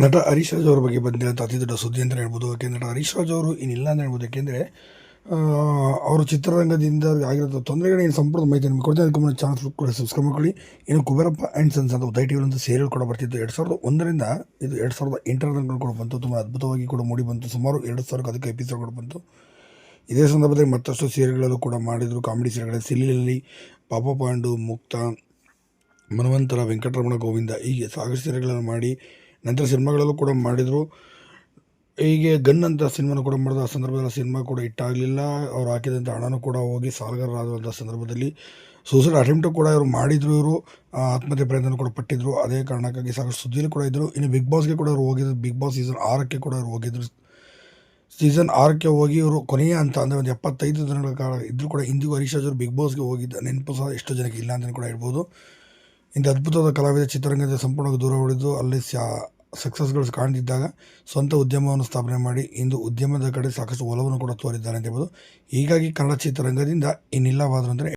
ನಟ ಹರೀಶ್ ರಾಜ್ ಅವರ ಬಗ್ಗೆ ಬಂದಿರೋಂಥ ಅತಿ ದೊಡ್ಡ ಸುದ್ದಿ ಅಂತಲೇ ಹೇಳ್ಬೋದು. ಯಾಕೆಂದರೆ ನಟ ಹರೀಶ್ ರಾಜ್ ಅವರು ಇನ್ನಿಲ್ಲ ಅಂತ ಹೇಳ್ಬೋದು. ಯಾಕೆಂದರೆ ಅವರು ಚಿತ್ರರಂಗದಿಂದ ಆಗಿರೋ ತೊಂದರೆಗಳೇನು ಸಂಪೂರ್ಣ ಮಾಹಿತಿ ನಿಮ್ಗೆ ಕೊಡ್ತೀನಿ. ಅದಕ್ಕೆ ಮುನ್ನ ಚಾನಲ್ ಕೂಡ ಸಬ್ಸ್ಕ್ರೈಬ್ ಮಾಡ್ಕೊಳ್ಳಿ. ಇನ್ನು ಕುಬೇರಪ್ಪ ಆ್ಯಂಡ್ ಸನ್ಸ್ ಅಂತ ಉದಯ ಟಿ ಅಂತ ಸೀರಿಯಲ್ ಕೂಡ ಬರ್ತಿತ್ತು. ಎರಡು ಸಾವಿರದ ಒಂದರಿಂದ ಇದು ಎರಡು ಸಾವಿರದ ಎಂಟರ ಕೂಡ ಬಂತು. ತುಂಬ ಅದ್ಭುತವಾಗಿ ಕೂಡ ಮೂಡಿ ಬಂತು. ಸುಮಾರು ಎರಡು ಸಾವಿರಕ್ಕೆ ಅದಕ್ಕೆ ಎಪಿಸೋಡ್ ಕೂಡ ಬಂತು. ಇದೇ ಸಂದರ್ಭದಲ್ಲಿ ಮತ್ತಷ್ಟು ಸೀರಿಯಲ್ಗಳಲ್ಲೂ ಕೂಡ ಮಾಡಿದರು. ಕಾಮಿಡಿ ಸೀರಿಯಲ್ಗಳಲ್ಲಿ ಸಿಲಿಯಲ್ಲಿ ಪಾಪ ಪಾಂಡು, ಮುಕ್ತ, ಮನವಂತರ, ವೆಂಕಟರಮಣ ಗೋವಿಂದ ಹೀಗೆ ಸಾಕಷ್ಟು ಸೀರೆಗಳನ್ನು ಮಾಡಿ ನಂತರ ಸಿನಿಮಾಗಳಲ್ಲೂ ಕೂಡ ಮಾಡಿದರು. ಹೀಗೆ ಗನ್ ಅಂತ ಸಿನಿಮಾನ ಕೂಡ ಮಾಡಿದ ಆ ಸಂದರ್ಭದಲ್ಲಿ ಸಿನಿಮಾ ಕೂಡ ಇಟ್ಟಾಗಲಿಲ್ಲ ಅವ್ರು ಹಾಕಿದಂಥ ಹಣನೂ ಕೂಡ ಹೋಗಿ ಸಾಲಗಾರರಾದಂಥ ಸಂದರ್ಭದಲ್ಲಿ ಸೂಸೈಡ್ ಅಟೆಂಪ್ಟು ಕೂಡ ಇವರು ಮಾಡಿದರು ಇವರು. ಆತ್ಮಹತ್ಯೆ ಪ್ರಯತ್ನ ಕೂಡ ಪಟ್ಟಿದ್ರು. ಅದೇ ಕಾರಣಕ್ಕಾಗಿ ಸಾಕಷ್ಟು ಸುದ್ದಿಯಲ್ಲಿ ಕೂಡ ಇದ್ದರು ಇನ್ನು ಬಿಗ್ ಬಾಸ್ಗೆ ಕೂಡ ಅವರು ಹೋಗಿದ್ರು. ಬಿಗ್ ಬಾಸ್ ಸೀಸನ್ ಆರಕ್ಕೆ ಕೂಡ ಅವರು ಹೋಗಿದ್ರು. ಸೀಸನ್ ಆರಕ್ಕೆ ಹೋಗಿ ಇವರು ಕೊನೆಯ ಅಂತ ಅಂದರೆ ಒಂದು ಎಪ್ಪತ್ತೈದು ದಿನಗಳ ಕಾಲ ಇದ್ದರೂ ಕೂಡ ಇಂದಿಗೂ ಹರೀಶ್ ಅವರು ಬಿಗ್ ಬಾಸ್ಗೆ ಹೋಗಿದ್ದ ನೆನಪು ಸಹ ಎಷ್ಟೋ ಜನಕ್ಕೆ ಇಲ್ಲ ಅಂತಲೂ ಕೂಡ ಹೇಳ್ಬೋದು. ಇಂಥ ಅದ್ಭುತವಾದ ಕಲಾವಿದ ಚಿತ್ರರಂಗದ ಸಂಪೂರ್ಣವಾಗಿ ದೂರ ಉಳಿದು ಅಲ್ಲಿ ಸ್ಯಾ ಸಕ್ಸಸ್ಗಳು ಕಾಣದಿದ್ದಾಗ ಸ್ವಂತ ಉದ್ಯಮವನ್ನು ಸ್ಥಾಪನೆ ಮಾಡಿ ಇಂದು ಉದ್ಯಮದ ಕಡೆ ಸಾಕಷ್ಟು ಒಲವನ್ನು ಕೂಡ ತೋರಿದ್ದಾರೆ ಅಂತ ಹೇಳ್ಬೋದು. ಹೀಗಾಗಿ ಕನ್ನಡ ಚಿತ್ರರಂಗದಿಂದ ಇನ್ನಿಲ್ಲವಾದ್ರು ಅಂದರೆ